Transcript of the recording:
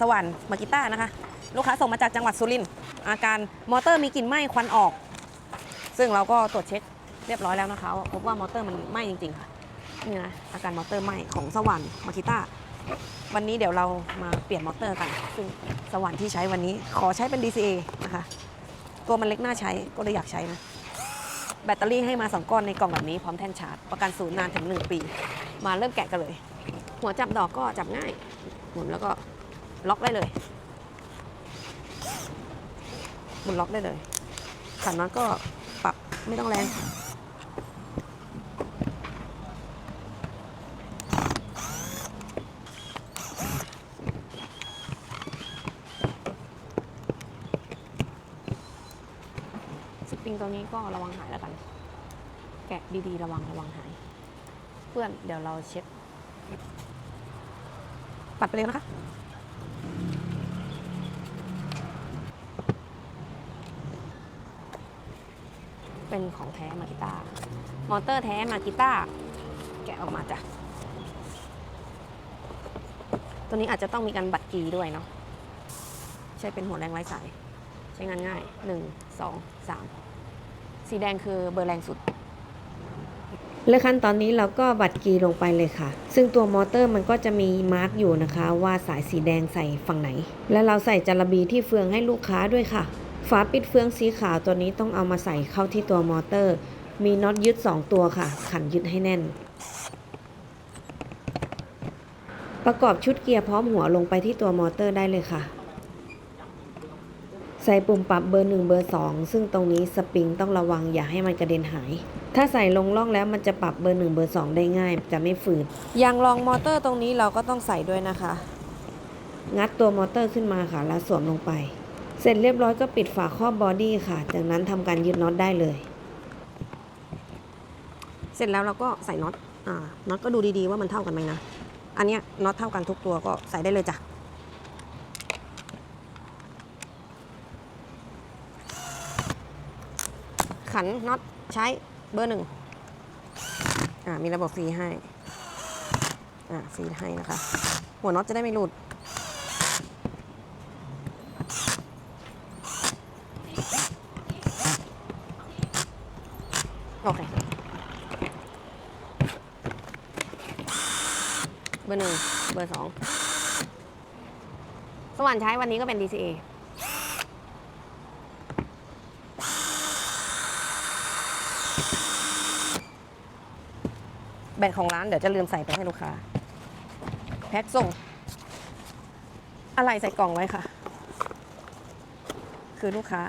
สวรรค์มากิต้านะคะ ลูกค้าส่งมาจากจังหวัดสุรินทร์อาการมอเตอร์มีกลิ่นไหม้ควันออก ซึ่งเราก็ตรวจเช็คเรียบร้อยแล้วนะคะพบว่ามอเตอร์มันไหม้จริง ๆ ค่ะนี่นะอาการมอเตอร์ไหม้ของสวรรค์มากิต้าวันนี้เดี๋ยวเรามาเปลี่ยนมอเตอร์กัน ซึ่งสวรรค์ที่ใช้วันนี้ขอใช้เป็น DCA นะคะ ตัวมันเล็กน่าใช้ก็เลยอยากใช้นะ แบตเตอรี่ให้มา 2 ก้อนในกล่องแบบนี้พร้อมแท่นชาร์จ ประกันศูนย์นานถึง 1 ปี มาเริ่มแกะกันเลย หัวจับดอกก็จับง่าย หมุนแล้วก็ ล็อกได้เลยหมุนล็อกได้เลยขันน็อตก็ปรับไม่ต้องแรงสปริงตัวนี้ก็ระวังหายแล้วกัน แกะดีๆ ระวังระวังหาย เพื่อนเดี๋ยวเราเช็คปัดไปเลยนะคะ เป็นของแท้มากิต้ามอเตอร์แท้มากิต้าแกะออกมาจ้ะ ตัวนี้อาจจะต้องมีการบัดกีด้วยเนาะใช้เป็นหัวแรงไร้สาย ใช้งานง่าย 1 2 3 สีแดงคือเบอร์แรงสุด และขั้นตอนนี้เราก็บัดกีลงไปเลยค่ะ ซึ่งตัวมอเตอร์มันก็จะมีมาร์กอยู่นะคะ ว่าสายสีแดงใส่ฝั่งไหน และเราใส่จาระบีที่เฟืองให้ลูกค้าด้วยค่ะ ฝาปิดเฟืองสีขาวตัวนี้ต้องเอามาใส่เข้าที่ตัวมอเตอร์ มีน็อตยึด 2 ตัวค่ะ ขันยึดให้แน่น ประกอบชุดเกียร์พร้อมหัวลงไปที่ตัวมอเตอร์ได้เลยค่ะ ใส่ปุ่มปรับเบอร์ 1 เบอร์ 2 ซึ่งตรงนี้สปริงต้องระวังอย่าให้มันกระเด็นหาย ถ้าใส่ลงล่องแล้วมันจะปรับเบอร์ 1 เบอร์ 2 ได้ง่าย จะไม่ฝืดยางรองมอเตอร์ตรงนี้เราก็ต้องใส่ด้วยนะคะ งัดตัวมอเตอร์ขึ้นมาค่ะแล้วสวมลงไป เสร็จเรียบร้อยก็ปิดฝาครอบบอดี้ค่ะ จากนั้นทำการยึดน็อตได้เลย เสร็จแล้วเราก็ใส่น็อต อ่า น็อตก็ดูดีๆว่ามันเท่ากันไหมนะ อันเนี้ยน็อตเท่ากันทุกตัวก็ใส่ได้เลยจ้ะ ขันน็อตใช้เบอร์หนึ่ง อ่า มีระบบฟรีให้ อ่า ฟรีให้นะคะ หัวน็อตจะได้ไม่หลุด โอเค เบอร์หนึ่ง เบอร์สอง สวรรค์ใช้วันนี้ก็เป็น DCA แบตของร้านเดี๋ยวจะลืมใส่ไปให้ลูกค้า แพ็คส่ง อะไรใส่กล่องไว้ค่ะ คือลูกค้า